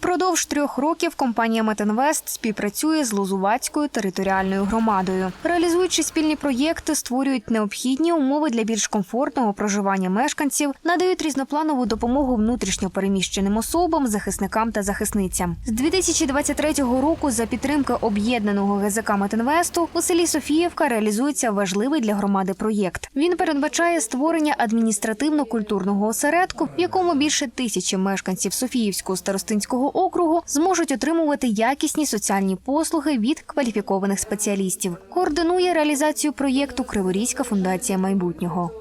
Упродовж трьох років компанія Метинвест співпрацює з Лозувацькою територіальною громадою. Реалізуючи спільні проєкти, створюють необхідні умови для більш комфортного проживання мешканців, надають різнопланову допомогу внутрішньо переміщеним особам, захисникам та захисницям. З 2023 року за підтримки об'єднаного ГЗК Метинвесту у селі Софіївка реалізується важливий для громади проєкт. Він передбачає створення адміністративно-культурного осередку, в якому більше тисячі мешканців Софіївського старостинського округу зможуть отримувати якісні соціальні послуги від кваліфікованих спеціалістів. Координує реалізацію проєкту Криворізька фундація майбутнього.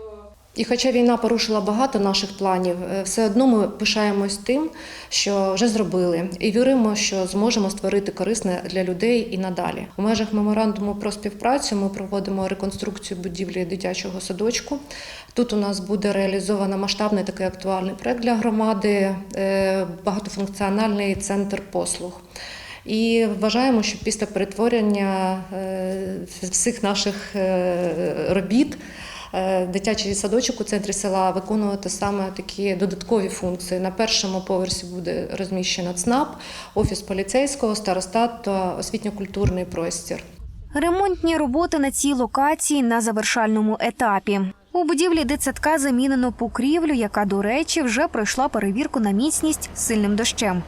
І хоча війна порушила багато наших планів, е, все одно ми пишаємось тим, що вже зробили, і віримо, що зможемо створити корисне для людей і надалі. У межах меморандуму про співпрацю ми проводимо реконструкцію будівлі дитячого садочку. Тут у нас буде реалізовано масштабний такий актуальний проект для громади, е, багатофункціональний центр послуг. І вважаємо, що після перетворення е, всіх наших робіт дитячий садочок у центрі села виконувати саме такі додаткові функції. На першому поверсі буде розміщено ЦНАП, офіс поліцейського, старостат та освітньо-культурний простір. Ремонтні роботи на цій локації на завершальному етапі. У будівлі дитсадка замінено покрівлю, яка, до речі, вже пройшла перевірку на міцність сильним дощем.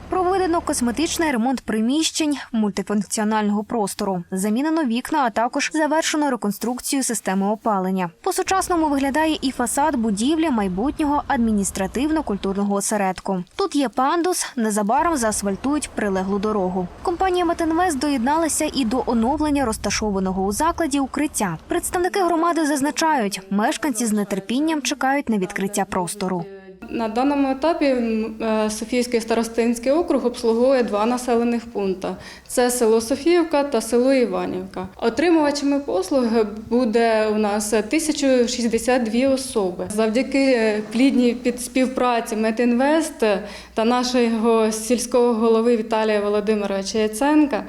Косметичний ремонт приміщень мультифункціонального простору. Замінено вікна, а також завершено реконструкцію системи опалення. По-сучасному виглядає і фасад будівлі майбутнього адміністративно-культурного осередку. Тут є пандус, незабаром заасфальтують прилеглу дорогу. Компанія Метинвест доєдналася і до оновлення розташованого у закладі укриття. Представники громади зазначають, мешканці з нетерпінням чекають на відкриття простору. На даному етапі е, старостинський округ обслуговує два населених пункти: це село Софіївка та село Іванівка. Отримувачами послуг буде у нас 1062 особи. Завдяки е, плідній співпраці Метінвест та нашого сільського голови Віталія Володимировича Яценка.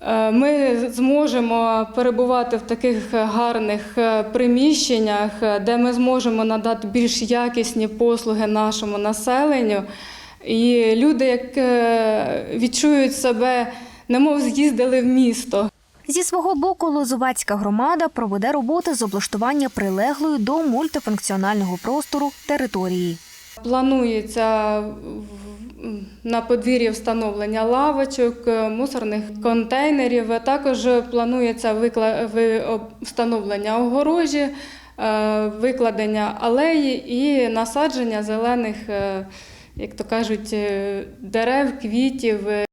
Е, Ми зможемо перебувати в таких гарних е, приміщеннях, е, де ми зможемо надати більш якісні послуги нашому населенню. І люди, як відчують себе, немов з'їздили в місто. Зі свого боку, Лозувацька громада проведе роботи з облаштування прилеглої до мультифункціонального простору території. Планується в- на подвір'ї встановлення лавочок, е, мусорних контейнерів. Також планується встановлення огорожі, е, викладення алеї і насадження зелених, е, як то кажуть, е, дерев, квітів.